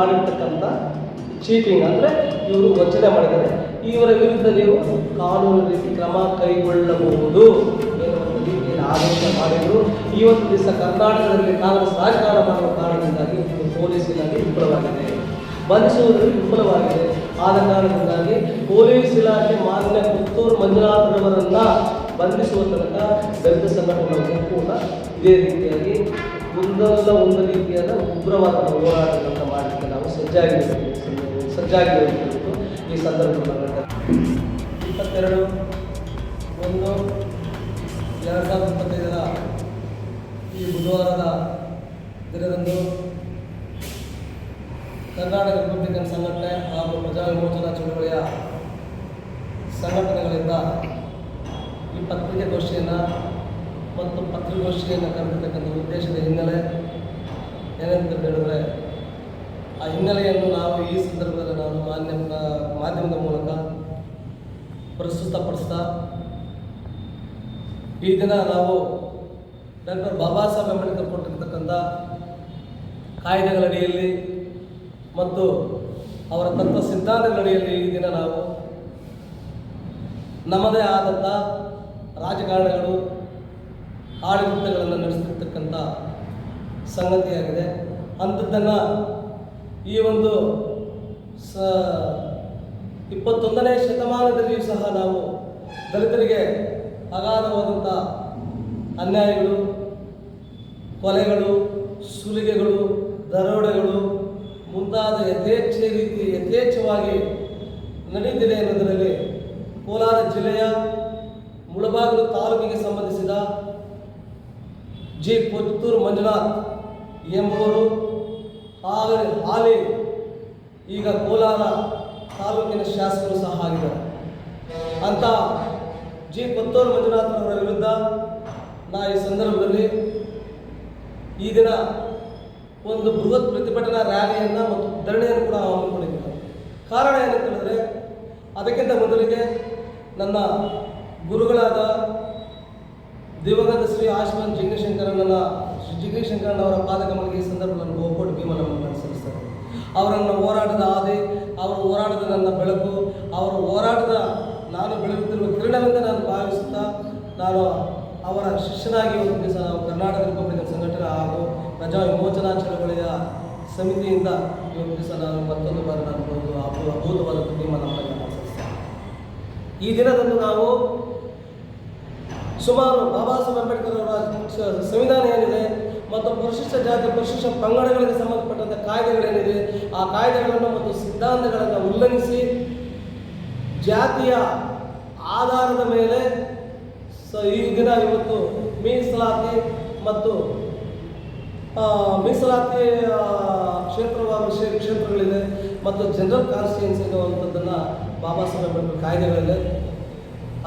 ಮಾಡಿರ್ತಕ್ಕಂಥ ಚೀಟಿಂಗ್ ಅಂದರೆ ಇವರು ವಂಚನೆ ಮಾಡಿದ್ದಾರೆ. ಇವರ ವಿರುದ್ಧ ನೀವು ಕಾನೂನು ರೀತಿ ಕ್ರಮ ಕೈಗೊಳ್ಳಬಹುದು ಆದೇಶ ಮಾಡಿದ್ರು. ಇವತ್ತು ದಿವಸ ಕರ್ನಾಟಕದಲ್ಲಿ ಕಾಂಗ್ರೆಸ್ ರಾಜಕಾರಣ ಮಾಡುವ ಕಾರಣದಿಂದಾಗಿ ಪೊಲೀಸ್ ಇಲಾಖೆ ವಿಫಲವಾಗಿದೆ. ಬಂಧಿಸುವುದು ವಿಫಲವಾಗಿದೆ. ಆದ ಕಾರಣದಿಂದಾಗಿ ಪೊಲೀಸ್ ಇಲಾಖೆ ಮಾನ್ಯ ಪುತ್ತೂರು ಮಂಜುನಾಥರವರನ್ನ ಬಂಧಿಸುವ ತನಕ ದಲಿತ ಸಂಘಟನೆಗಳ ಕೂಡ ಇದೇ ರೀತಿಯಾಗಿ ಒಂದಲ್ಲ ಒಂದು ರೀತಿಯಾದ ಉಗ್ರವಾದ ಹೋರಾಟಗಳನ್ನು ಮಾಡಲಿಕ್ಕೆ ನಾವು ಸಜ್ಜಾಗಿರಬೇಕು. ಸಜ್ಜಾಗಿರಬೇಕು. ಈ ಸಂದರ್ಭದಲ್ಲಿ ಇಪ್ಪತ್ತೆರಡು, ಒಂದು, ಎರಡು ಸಾವಿರದ ಇಪ್ಪತ್ತೈದರ ಈ ಬುಧವಾರದ ದಿನದಂದು ಕರ್ನಾಟಕ ರಿಪಬ್ಲಿಕನ್ ಸಂಘಟನೆ ಹಾಗೂ ಪ್ರಜಾ ವಿಮೋಚನಾ ಚಳವಳಿಯ ಸಂಘಟನೆಗಳಿಂದ ಈ ಪತ್ರಿಕಾಗೋಷ್ಠಿಯನ್ನು ಮತ್ತು ಪತ್ರಿಕೋಷ್ಠಿಯನ್ನು ಕರೆದಿರ್ತಕ್ಕಂಥ ಉದ್ದೇಶದ ಹಿನ್ನೆಲೆ ಏನಂತ ಹೇಳಿದ್ರೆ, ಆ ಹಿನ್ನೆಲೆಯನ್ನು ನಾವು ಈ ಸಂದರ್ಭದಲ್ಲಿ ನಾವು ಮಾನ್ಯ ಮಾಧ್ಯಮದ ಮೂಲಕ ಪ್ರಸ್ತುತಪಡಿಸ್ತಾ, ಈ ದಿನ ನಾವು ಡಾಕ್ಟರ್ ಬಾಬಾ ಸಾಹೇಬ್ ಅಂಬೇಡ್ಕರ್ ಕೊಟ್ಟಿರ್ತಕ್ಕಂಥ ಕಾಯ್ದೆಗಳಡಿಯಲ್ಲಿ ಮತ್ತು ಅವರ ತತ್ವ ಸಿದ್ಧಾಂತಗಳಡಿಯಲ್ಲಿ ಈ ದಿನ ನಾವು ನಮ್ಮದೇ ಆದಂಥ ರಾಜಕಾರಣಗಳು ಆಡಳಿತಗಳನ್ನು ನಡೆಸ್ತಿರ್ತಕ್ಕಂಥ ಸಂಗತಿಯಾಗಿದೆ. ಅಂಥದ್ದನ್ನು ಈ ಒಂದು ಸ ಇಪ್ಪತ್ತೊಂದನೇ ಶತಮಾನದಲ್ಲಿಯೂ ಸಹ ನಾವು ದಲಿತರಿಗೆ ಅಗಾಧವಾದಂಥ ಅನ್ಯಾಯಗಳು, ಕೊಲೆಗಳು, ಸುಲಿಗೆಗಳು, ದರೋಡೆಗಳು ಮುಂತಾದ ಯಥೇಚ್ಛ ರೀತಿ, ಯಥೇಚ್ಛವಾಗಿ ನಡೆಯುತ್ತಿದೆ ಎನ್ನುವುದರಲ್ಲಿ ಕೋಲಾರ ಜಿಲ್ಲೆಯ ಮುಳಬಾಗಿಲು ತಾಲೂಕಿಗೆ ಸಂಬಂಧಿಸಿದ ಜಿ ಪುತ್ತೂರು ಮಂಜುನಾಥ್ ಎಂಬುವರು ಹಾಲಿ ಹಾಲಿ, ಈಗ ಕೋಲಾರ ತಾಲೂಕಿನ ಶಾಸಕರು ಸಹ ಆಗಿದ್ದಾರೆ. ಅಂತ ಜಿ ಪುತ್ತೂರು ಮಂಜುನಾಥ್ರವರ ವಿರುದ್ಧ ನಾ ಈ ಸಂದರ್ಭದಲ್ಲಿ ಈ ದಿನ ಒಂದು ಬೃಹತ್ ಪ್ರತಿಭಟನಾ ರ್ಯಾಲಿಯನ್ನು ಮತ್ತು ಧರಣಿಯನ್ನು ಕೂಡ ಹಮ್ಮಿಕೊಂಡಿದ್ದಾರೆ ಕಾರಣ ಏನಂತ ಹೇಳಿದ್ರೆ ಅದಕ್ಕಿಂತ ಮೊದಲಿಗೆ ನನ್ನ ಗುರುಗಳಾದ ದಿವಂಗತ ಶ್ರೀ ಆಶ್ವನ್ ಜಗದೀಶಂಕರಣ್ಣನ ಶ್ರೀ ಜಗದೀಶಂಕರಣ್ಣವರ ಪಾದಕಮಲಿಗೆ ಈ ಸಂದರ್ಭದಲ್ಲಿ ಬಹುಕೋಟಿ ಭೀಮನವನ್ನು ಸಲ್ಲಿಸ್ತಾರೆ ಅವರನ್ನ ಹೋರಾಟದ ಹಾದಿ ಅವರ ಹೋರಾಟದ ನನ್ನ ಬೆಳಕು, ಅವರ ಹೋರಾಟದ ನಾನು ಬೆಳಗುತ್ತಿರುವ ಕಿರಣವೆಂದು ನಾನು ಭಾವಿಸುತ್ತಾ, ನಾನು ಅವರ ಶಿಷ್ಯನಾಗಿ ಒಂದು ದಿವಸ ನಾವು ಕರ್ನಾಟಕ ರಿಪಬ್ಲಿಕನ್ ಸಂಘಟನೆ ಹಾಗೂ ಪ್ರಜಾ ವಿಮೋಚನಾ ಚಳವಳಿಯ ಸಮಿತಿಯಿಂದ ಒಂದು ದಿವಸ ನಾನು ಮತ್ತೊಂದು ಬಾರಿ ನಾನು ಅಭೂತವಾದ ತೀರ್ಮಾನವನ್ನು ನಾನು ಈ ದಿನದಂದು ನಾವು ಸುಮಾರು ಬಾಬಾ ಸಾಹೇಬ್ ಅಂಬೇಡ್ಕರ್ ಅವರ ಸಂವಿಧಾನ ಏನಿದೆ ಮತ್ತು ಪರಿಶಿಷ್ಟ ಜಾತಿ ಪರಿಶಿಷ್ಟ ಪಂಗಡಗಳಿಗೆ ಸಂಬಂಧಪಟ್ಟಂಥ ಕಾಯ್ದೆಗಳೇನಿದೆ, ಆ ಕಾಯ್ದೆಗಳನ್ನು ಮತ್ತು ಸಿದ್ಧಾಂತಗಳನ್ನು ಉಲ್ಲಂಘಿಸಿ ಜಾತಿಯ ಆಧಾರದ ಮೇಲೆ ಸ, ಈ ದಿನ ಇವತ್ತು ಮೀಸಲಾತಿ ಮತ್ತು ಮೀಸಲಾತಿ ಕ್ಷೇತ್ರವಾದ ಕ್ಷೇತ್ರಗಳಿದೆ ಮತ್ತು ಜನರಲ್ ಕಾನ್ಸ್ಟಿಟ್ಯೂನ್ಸಿ ಅನ್ನುವಂಥದ್ದನ್ನು ಬಾಬಾ ಸಾಹೇಬ್ ಅಂಬೇಡ್ಕರ್ ಕಾಯ್ದೆಗಳಿದೆ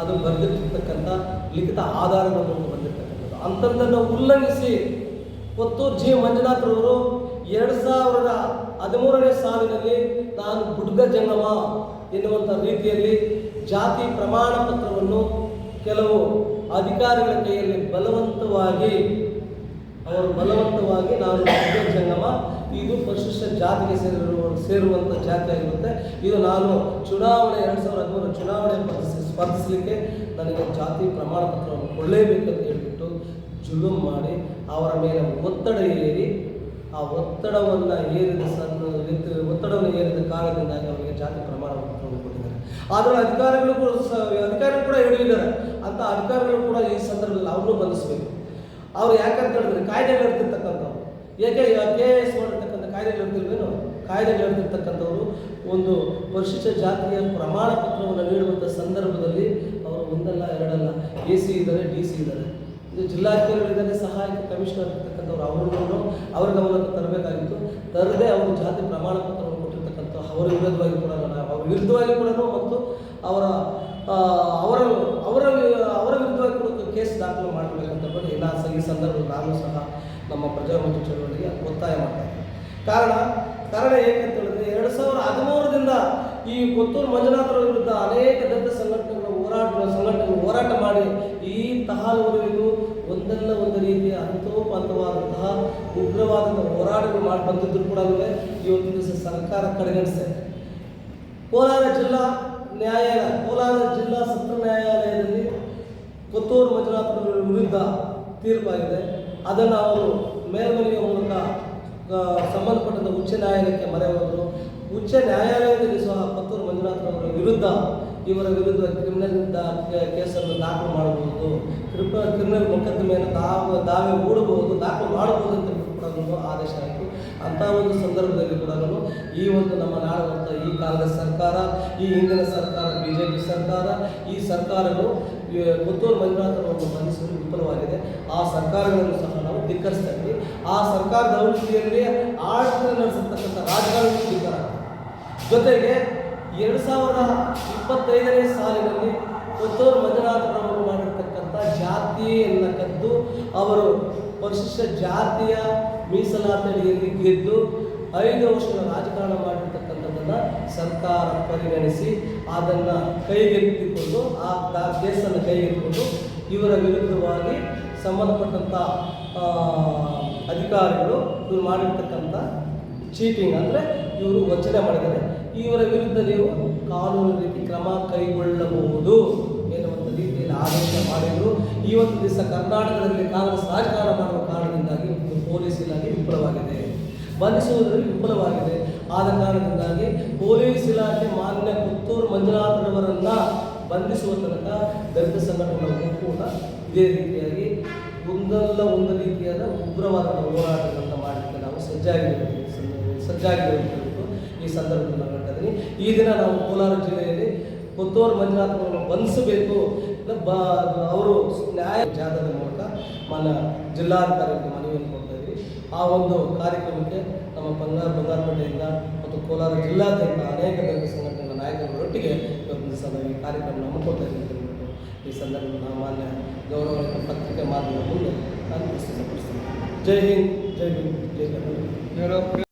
ಅದು ಬರೆದಿರ್ತಕ್ಕಂಥ ಲಿಖಿತ ಆಧಾರದ ಮೂಲಕ ಬಂದಿರತಕ್ಕಂಥದ್ದು. ಅಂಥದ್ದನ್ನು ಉಲ್ಲಂಘಿಸಿ ಪುತ್ತೂರು ಜಿ. ಮಂಜುನಾಥ್ರವರು ಎರಡು ಸಾವಿರದ ಹದಿಮೂರನೇ ಸಾಲಿನಲ್ಲಿ ನಾನು ಗುಡ್ಗ ಜಂಗಮ ಎನ್ನುವಂಥ ರೀತಿಯಲ್ಲಿ ಜಾತಿ ಪ್ರಮಾಣ ಪತ್ರವನ್ನು ಕೆಲವು ಅಧಿಕಾರಿಗಳ ಕೈಯಲ್ಲಿ ಬಲವಂತವಾಗಿ, ಅವರು ಬಲವಂತವಾಗಿ ನಾನು ಗುಡ್ಗ ಜಂಗಮ ಇದು ಪರಿಶಿಷ್ಟ ಜಾತಿಗೆ ಸೇರಿರುವ ಸೇರುವಂಥ ಜಾತಿ ಆಗಿರುತ್ತೆ. ಇದು ನಾನು ಚುನಾವಣೆ ಎರಡು ಸಾವಿರದ ಹದಿಮೂರು ಚುನಾವಣೆ ಸ್ಪರ್ಧಿಸಿ ಸ್ಪರ್ಧಿಸಲಿಕ್ಕೆ ನನಗೆ ಜಾತಿ ಪ್ರಮಾಣ ಪತ್ರವನ್ನು ಅಂತ ಹೇಳಿಬಿಟ್ಟು ಜುಲುಮ್ ಮಾಡಿ ಅವರ ಮೇಲೆ ಒತ್ತಡ ಏರಿ ಆ ಒತ್ತಡವನ್ನು ಏರಿದ ಸಣ್ಣ ಒತ್ತಡವನ್ನು ಏರಿದ ಕಾರಣದಿಂದಾಗಿ ಅವರಿಗೆ ಜಾತಿ ಪ್ರಮಾಣ ಪತ್ರವನ್ನು ಕೊಟ್ಟಿದ್ದಾರೆ. ಆದರೆ ಅಧಿಕಾರಿಗಳು ಕೂಡ ಅಧಿಕಾರಿಗಳು ಕೂಡ ಹೇಳಿದ್ದಾರೆ. ಅಂತ ಅಧಿಕಾರಿಗಳು ಕೂಡ ಈ ಸಂದರ್ಭದಲ್ಲಿ ಅವರು ಬಂಧಿಸಬೇಕು. ಅವ್ರು ಯಾಕಂತ ಹೇಳಿದ್ರೆ ಕಾಯ್ದೆಗಳು ಇರ್ತಿರ್ತಕ್ಕಂಥವ್ರು. ಏಕೆ ಕೆ ಎಸ್ ಕಾಯ್ದೆಗಳು ಇರ್ತಿಲ್ವೇನು ಕಾಯ್ದೆಗಳು ಒಂದು ಪರಿಶಿಷ್ಟ ಜಾತಿಯ ಪ್ರಮಾಣ ಪತ್ರವನ್ನು ನೀಡುವಂಥ ಸಂದರ್ಭದಲ್ಲಿ ಅವರು ಒಂದಲ್ಲ ಎರಡಲ್ಲ, ಎ ಸಿ ಇದ್ದಾರೆ, ಡಿ ಸಿ ಇದ್ದಾರೆ. ಇದು ಜಿಲ್ಲಾಧಿಕಾರಿಗಳಿದ್ದಾರೆ ಸಹಾಯಕ ಕಮಿಷನರ್ ಇರ್ತಕ್ಕಂಥವ್ರು ಅವರನ್ನು ಅವ್ರ ಗಮನಕ್ಕೆ ತರಬೇಕಾಗಿತ್ತು. ತರದೇ ಅವರು ಜಾತಿ ಪ್ರಮಾಣ ಪತ್ರವನ್ನು ಕೊಟ್ಟಿರ್ತಕ್ಕಂಥ ಅವರ ವಿರುದ್ಧವಾಗಿ ಕೂಡ ಅವರು ವಿರುದ್ಧವಾಗಿ ಕೂಡ ಮತ್ತು ಅವರ ಅವರ ಅವರ ಅವರ ವಿರುದ್ಧವಾಗಿ ಕೂಡ ಕೇಸ್ ದಾಖಲು ಮಾಡಬೇಕಂತ ಬಗ್ಗೆ ಇಲ್ಲ ಈ ಸಂದರ್ಭದಲ್ಲಿ ನಾನು ಸಹ ನಮ್ಮ ಪ್ರಜಾಮಂಚ ಚಳವಳಿಗೆ ಕಾರಣ ಕಾರಣ ಏಕಂತ ಹೇಳಿದ್ರೆ ಎರಡು ಸಾವಿರದ ಹದಿಮೂರರಿಂದ ಈ ಕೊತ್ತೂರು ಮಂಜುನಾಥರ ವಿರುದ್ಧ ಅನೇಕ ದೊಡ್ಡ ಸಂಘಟನೆಗಳು ಹೋರಾಟ ಸಂಘಟನೆಗಳು ಹೋರಾಟ ಮಾಡಿ ಈ ತಹಾಲುವರೆಗೂ ಒಂದಲ್ಲ ಒಂದು ರೀತಿಯ ಹಂತೋಪಂತವಾದಂತಹ ಉಗ್ರವಾದಂತಹ ಹೋರಾಟಗಳು ಮಾಡಿ ಬಂದಿದ್ರು ಕೂಡ ಇವತ್ತು ದಿವಸ ಸರ್ಕಾರ ಕಡೆಗಣಿಸಿದೆ ಕೋಲಾರ ಜಿಲ್ಲಾ ನ್ಯಾಯಾಲಯ ಕೋಲಾರ ಜಿಲ್ಲಾ ಸತ್ರ ನ್ಯಾಯಾಲಯದಲ್ಲಿ ಕೊತ್ತೂರು ಮಂಜುನಾಥರ ವಿರುದ್ಧ ತೀರ್ಪಾಗಿದೆ. ಅದನ್ನು ಅವರು ಮೇಲ್ಮನೆಯ ಮೂಲಕ ಆ, ಸಂಬಂಧಪಟ್ಟಂತ ಉಚ್ಚ ನ್ಯಾಯಾಲಯಕ್ಕೆ ಮೊರೆ ಹೋದರು. ಉಚ್ಚ ನ್ಯಾಯಾಲಯದಲ್ಲಿ ಸಹ ಪತ್ತೂರು ಮಂಜುನಾಥರವರ ವಿರುದ್ಧ ಇವರ ವಿರುದ್ಧ ಕ್ರಿಮಿನಲ್ ಕೇಸನ್ನು ದಾಖಲು ಮಾಡಬಹುದು. ಕ್ರಿಪ ಕ್ರಿಮಿನಲ್ ಮೊಕದ್ದಮೆಯನ್ನು ದಾವೆ ದಾವೆ ಹೂಡಬಹುದು ದಾಖಲು ಮಾಡಬಹುದು ಅಂತ ಕೂಡ ಆದೇಶ ಆಯಿತು ಅಂಥ ಒಂದು ಸಂದರ್ಭದಲ್ಲಿ ಕೂಡ ಈ ಒಂದು ನಮ್ಮ ನಾಡುವಂಥ ಈ ಕಾಂಗ್ರೆಸ್ ಸರ್ಕಾರ ಈ ಹಿಂದಿನ ಸರ್ಕಾರ ಬಿ ಜೆ ಪಿ ಸರ್ಕಾರ ಈ ಸರ್ಕಾರಗಳು ಪುತ್ತೂರು ಮಂಜುನಾಥರನ್ನು ಬಂಧಿಸಲು ವಿಫಲವಾಗಿದೆ. ಆ ಸರ್ಕಾರಗಳನ್ನು ಸಹ ನಾವು ಧಿಕ್ಕರಿಸ್ತಾ ಇದ್ವಿ ಆ ಸರ್ಕಾರದ ಅಭಿವೃದ್ಧಿಯಲ್ಲಿ ಆಡಳಿತ ನಡೆಸತಕ್ಕಂಥ ರಾಜಕಾರಣ ಧಿಕ್ಕಾರ ಜೊತೆಗೆ ಎರಡು ಸಾವಿರದ ಇಪ್ಪತ್ತೈದನೇ ಸಾಲಿನಲ್ಲಿ ಪುತ್ತೂರು ಮಂಜುನಾಥರವರು ಮಾಡಿರ್ತಕ್ಕಂಥ ಜಾತಿಯನ್ನು ಕದ್ದು ಅವರು ಪರಿಶಿಷ್ಟ ಜಾತಿಯ ಮೀಸಲಾತಿಯಲ್ಲಿ ಗೆದ್ದು ಐದು ವರ್ಷದ ರಾಜಕಾರಣ ಮಾಡಿರ್ತಕ್ಕಂಥದ್ದನ್ನು ಸರ್ಕಾರ ಪರಿಗಣಿಸಿ ಅದನ್ನು ಕೈಗೆತ್ತಿಕೊಂಡು ಆ ಕೇಸನ್ನು ಕೈಗೆತ್ತಿಕೊಂಡು ಇವರ ವಿರುದ್ಧವಾಗಿ ಸಂಬಂಧಪಟ್ಟಂಥ ಅಧಿಕಾರಿಗಳು ಇವರು ಮಾಡಿರ್ತಕ್ಕಂಥ ಚೀಟಿಂಗ್ ಅಂದರೆ ಇವರು ವಂಚನೆ ಮಾಡಿದ್ದಾರೆ. ಇವರ ವಿರುದ್ಧ ನೀವು ಕಾನೂನು ರೀತಿ ಕ್ರಮ ಕೈಗೊಳ್ಳಬಹುದು ಎನ್ನುವಂಥ ರೀತಿಯಲ್ಲಿ ಆದೇಶ ಮಾಡಿದರು. ಒಂದು ದಿವಸ ಕರ್ನಾಟಕದಲ್ಲಿ ಕಾಂಗ್ರೆಸ್ ರಾಜಕಾರಣ ಮಾಡುವ ಕಾರಣದಿಂದಾಗಿ ಪೊಲೀಸ್ ಇಲಾಖೆ ವಿಫಲವಾಗಿದೆ. ಬಂಧಿಸುವುದರಲ್ಲಿ ವಿಫಲವಾಗಿದೆ. ಆದ ಕಾರಣದಿಂದಾಗಿ ಪೊಲೀಸ್ ಇಲಾಖೆ ಮಾನ್ಯ ಪುತ್ತೂರು ಮಂಜುನಾಥರವರನ್ನ ಬಂಧಿಸುವ ತನಕ ದಲಿತ ಸಂಘಟನೆಗಳ ಒಕ್ಕೂಟ ಇದೇ ರೀತಿಯಾಗಿ ಒಂದಲ್ಲ ಒಂದು ರೀತಿಯಾದ ಉಗ್ರವಾದ ಹೋರಾಟಗಳನ್ನು ಮಾಡಲಿಕ್ಕೆ ನಾವು ಸಜ್ಜಾಗಿರಬೇಕು. ಸಜ್ಜಾಗಿರಬೇಕು ಈ ಸಂದರ್ಭದಲ್ಲಿ ನಾವು ಈ ದಿನ ನಾವು ಕೋಲಾರ ಜಿಲ್ಲೆಯಲ್ಲಿ ಪುತ್ತೂರು ಮಂಜುನಾಥವನ್ನು ಬಂಧಿಸಬೇಕು ಬ, ಅವರು ನ್ಯಾಯ ಜಾಗದ ಮೂಲಕ ಮಾನ್ಯ ಜಿಲ್ಲಾಧಿಕಾರಿಗಳಿಗೆ ಮನವಿಯನ್ನು ಕೊಡ್ತಾ ಇದ್ದೀವಿ. ಆ ಒಂದು ಕಾರ್ಯಕ್ರಮಕ್ಕೆ ನಮ್ಮ ಬಂಗಾರ, ಬಂಗಾರಪೇಟೆಯಿಂದ ಮತ್ತು ಕೋಲಾರ ಜಿಲ್ಲಾದ್ಯಂತ ಅನೇಕ ದಲಿತ ಸಂಘಟನೆಗಳ ನಾಯಕರೊಟ್ಟಿಗೆ ಇವತ್ತು ಈ ಕಾರ್ಯಕ್ರಮ ಹಮ್ಮಿಕೊಳ್ತಾ ಇದ್ದೀವಿ ಈ ಸಂದರ್ಭದಲ್ಲಿ ನಾವು ಮಾನ್ಯ ಗೌರವಾನ್ವಿತ ಪತ್ರಿಕೆ ಮಾಧ್ಯಮ ಮುಂದೆ ನಾನು ಪ್ರಸ್ತುತಪಡಿಸ್ತೀನಿ ಜೈ ಹಿಂದ್ ಜೈ ಹಿಂದ್ ಜೈ ಕರ್ನಾಟಕ